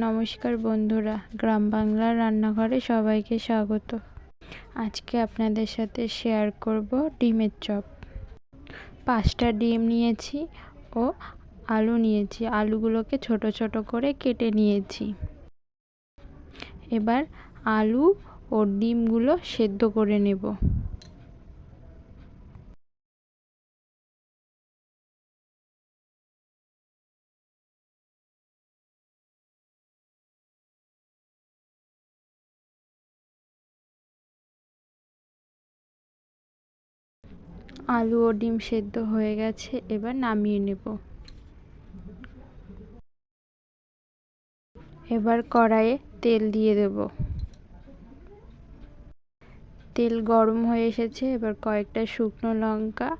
নমস্কার বন্ধুরা, গ্রাম বাংলার রান্নাঘরে সবাইকে স্বাগত। আজকে আপনাদের সাথে শেয়ার করব ডিমের চপ। পাঁচটা ডিম নিয়েছি ও আলু নিয়েছি। আলুগুলোকে ছোট ছোট করে কেটে নিয়েছি। এবার আলু ও ডিমগুলো সেদ্ধ করে নেব। আলু ও ডিম সেদ্ধ হয়ে গেছে, এবার নামিয়ে নেব। এবার কড়াইয়ে তেল দিয়ে দেব। তেল গরম হয়ে এসেছে, এবার কয়েকটা শুকনো লঙ্কা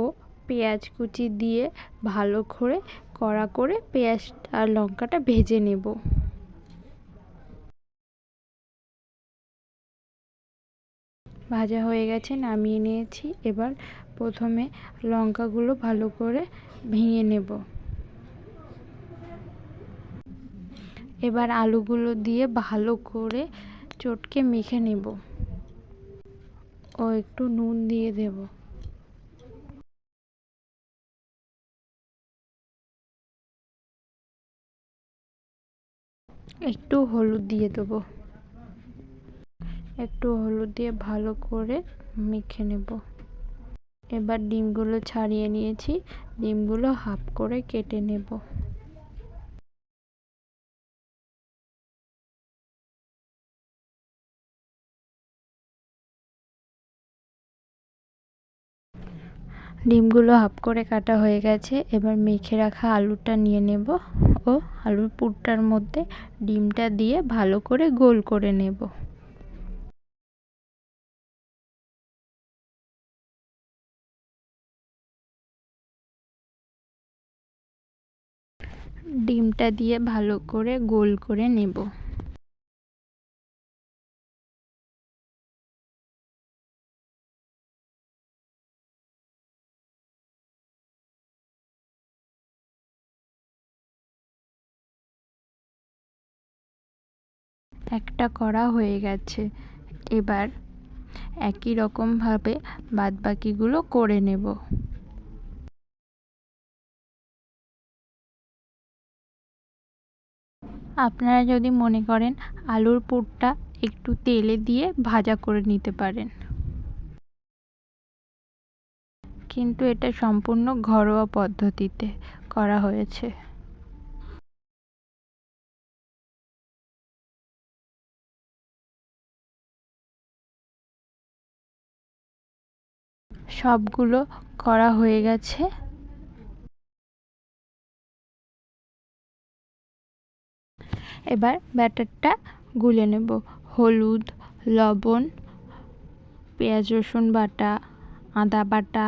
ও পেঁয়াজ কুচি দিয়ে ভালো করে কড়া করে পেঁয়াজ আর লঙ্কাটা ভেজে নেব। ভাজা হয়ে গেছে, নামিয়ে নিয়েছি। এবার প্রথমে লঙ্কাগুলো ভালো করে ভেঙে নেব। এবার আলুগুলো দিয়ে ভালো করে চটকে মেখে নেব। ও, একটু নুন দিয়ে দেব। একটু হলুদ দিয়ে দেবো। একটু হলুদ দিয়ে ভালো করে মেখে নেব। এবার ডিমগুলো ছাড়িয়ে নিয়েছি। ডিমগুলো হাফ করে কেটে নেব। ডিমগুলো হাফ করে কাটা হয়ে গেছে। এবার মেখে রাখা আলুটা নিয়ে নেব ও আলুর পুরটার মধ্যে ডিমটা দিয়ে ভালো করে গোল করে নেব। ডিমটা দিয়ে ভালো করে গোল করে নেব। একটা করা হয়ে গেছে। এবার একই রকমভাবে বাদবাকিগুলো করে নেব। আপনারা যদি মনে করেন আলুর পুরটা একটু তেলে দিয়ে ভাজা করে নিতে পারেন। কিন্তু এটা সম্পূর্ণ ঘরোয়া পদ্ধতিতে করা হয়েছে। সবগুলো করা হয়ে গেছে। এবার ব্যাটারটা গুলে নেব। হলুদ, লবণ, পেঁয়াজ, রসুন বাটা, আদা বাটা,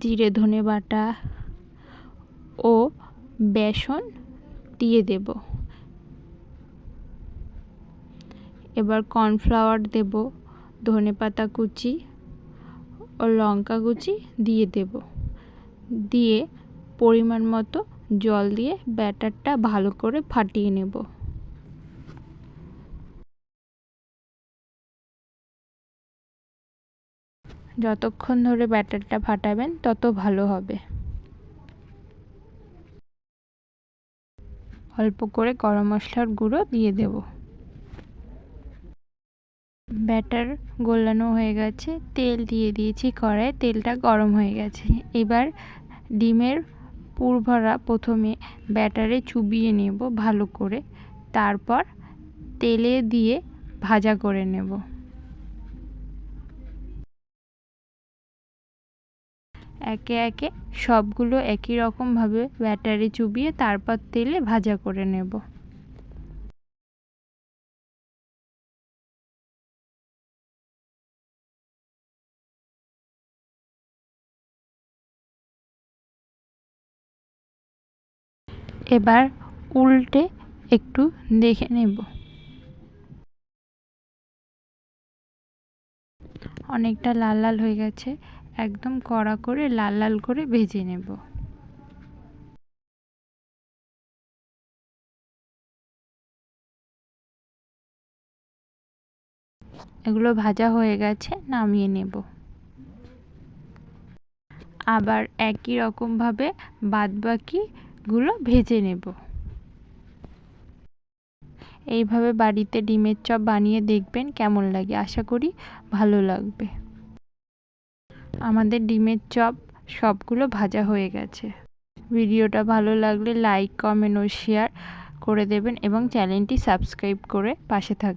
জিরে ধনে বাটা ও বেসন দিয়ে দেব। এবার কর্নফ্লাওয়ার দেব, ধনে পাতা কুচি ও লঙ্কা কুচি দিয়ে দেব। দিয়ে পরিমাণ মতো জল দিয়ে ব্যাটারটা ভালো করে ফাটিয়ে নেব। যতক্ষণ ধরে ব্যাটারটা ফাটাবেন, তত ভালো হবে। অল্প করে গরম মশলার গুঁড়ো দিয়ে দেব। ব্যাটার গোলানো হয়ে গেছে, তেল দিয়ে দিয়েছি কড়াই তেলটা গরম হয়ে গেছে। এবার ডিমের পুর ভরা প্রথমে ব্যাটারে চুবিয়ে নেব ভালো করে। তারপর তেলে দিয়ে ভাজা করে নেব। একে একে সবগুলো একই রকমভাবে ব্যাটারে চুবিয়ে তারপর তেলে ভাজা করে নেব। এবার উল্টে একটু দেখে নেব। অনেকটা লাল লাল হয়ে গেছে। একদম কড়া করে, লাল লাল করে ভেজে নেব। এগুলো ভাজা হয়ে গেছে, নামিয়ে নেব। আবার একই রকমভাবে বাদবাকিগুলো ভেজে নেব। এইভাবে বাড়িতে ডিমের চপ বানিয়ে দেখবেন কেমন লাগে। আশা করি ভালো লাগবে। আমাদের ডিমের চপ সবগুলো ভাজা হয়ে গেছে। ভিডিওটা ভালো লাগলে লাইক কমেন্ট ও শেয়ার করে দেবেন এবং চ্যানেলটি সাবস্ক্রাইব করে পাশে থাকবেন